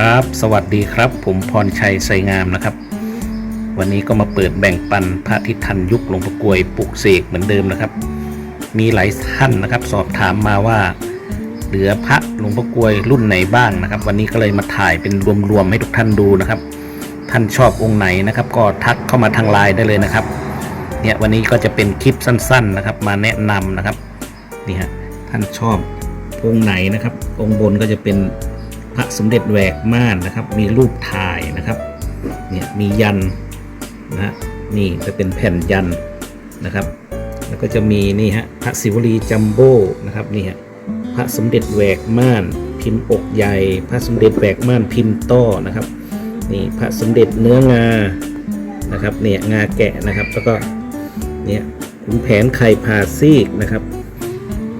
ครับ สวัสดีครับ ผมพรชัยไสงามนะครับ วันนี้ก็มาเปิดแบ่งปันพระที่ทันยุคหลวงพ่อกวยปลุกเสกเหมือนเดิมนะครับ มีหลายท่านนะครับ สอบถามมาว่า เหลือพระหลวงพ่อกวยรุ่นไหนบ้างนะครับ วันนี้ก็เลยมาถ่ายเป็นรวมๆให้ทุกท่านดูนะครับ ท่านชอบองค์ไหนนะครับ ก็ทักเข้ามาทางไลน์ได้เลยนะครับ เนี่ยวันนี้ก็จะเป็นคลิปสั้น ๆนะครับ มาแนะนำนะครับนี่ฮะท่านชอบองค์ไหนนะครับ องค์บนก็จะเป็น พระสมเด็จแหวกม่านนะครับ มีรูปถ่ายนะครับเนี่ยมียันนะฮะนี่จะเป็นแผ่นยันนะครับ แล้วก็จะมีนี่ฮะพระศิวลีจัมโบ้นะครับนี่ฮะพระสมเด็จแหวกม่าน พิมพ์อกใหญ่ พระสมเด็จแหวกม่านพิมพ์ต้อนะครับนี่พระสมเด็จเนื้องานะครับเนี่ยงาแกะนะครับ แล้วก็เนี่ยขุนแผนไข่ผ่าซีกนะครับ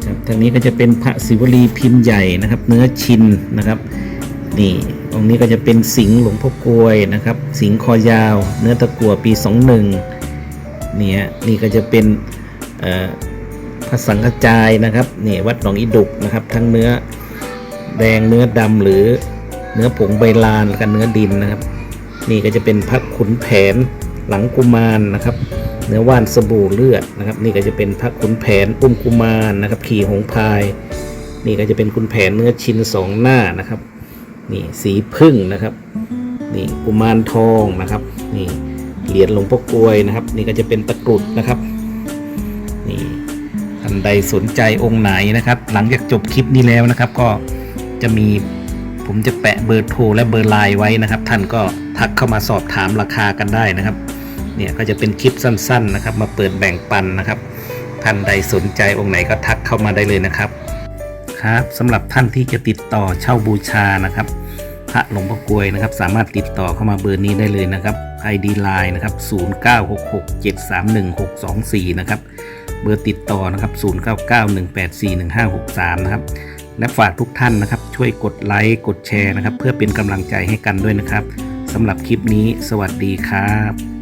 ครับทางนี้ก็จะเป็นพระศิวลีพิมพ์ใหญ่นะครับ เนื้อชินนะครับ นี่องนี้ก็จะเป็นสิงห์หลวงพ่อกลวยนะครับ สิงห์คอยาว เนื้อตะกั่วปี 21เนี่ยนี่ก็จะเป็นพระสังฆจายนะครับนี่วัดหนองอีดุกนะครับ ทั้งเนื้อแดงเนื้อดำหรือเนื้อผงใบลานกับเนื้อดินนะครับ นี่ก็จะเป็นพระขุนแผนหลังกุมารนะครับ เนื้อว่านสบู่เลือดนะครับ นี่ก็จะเป็นพระขุนแผนอุ้มกุมารนะครับ ขี่หงพาย นี่ก็จะเป็นขุนแผนเนื้อชินสองหน้านะครับ นี่สีพึ่งนะครับ นี่กุมารทองนะครับ นี่เหรียญหลวงพ่อกลวยนะครับ นี่ก็จะเป็นตะกรุดนะครับ นี่ท่านใดสนใจองค์ไหนนะครับ หลังจากจบคลิปนี้แล้วนะครับ ก็จะมีผมจะแปะเบอร์โทรและเบอร์ไลน์ไว้นะครับ ท่านก็ทักเข้ามาสอบถามราคากันได้นะครับ เนี่ยก็จะเป็นคลิปสั้น ๆ นะครับ มาเปิดแบ่งปันนะครับ ท่านใดสนใจองค์ไหนก็ทักเข้ามาได้เลยนะครับ ครับสำหรับท่านที่จะติดต่อเช่าบูชานะครับ พระหลวงพ่อกลวยนะครับ สามารถติดต่อเข้ามาเบอร์นี้ได้เลยนะครับ ID Line นะครับ 0966731624 นะครับเบอร์ติดต่อนะครับ0991841563 นะครับ และฝากทุกท่านนะครับ ช่วยกดไลค์ กดแชร์นะครับ เพื่อเป็นกำลังใจให้กันด้วยนะครับสำหรับคลิปนี้ สวัสดีครับ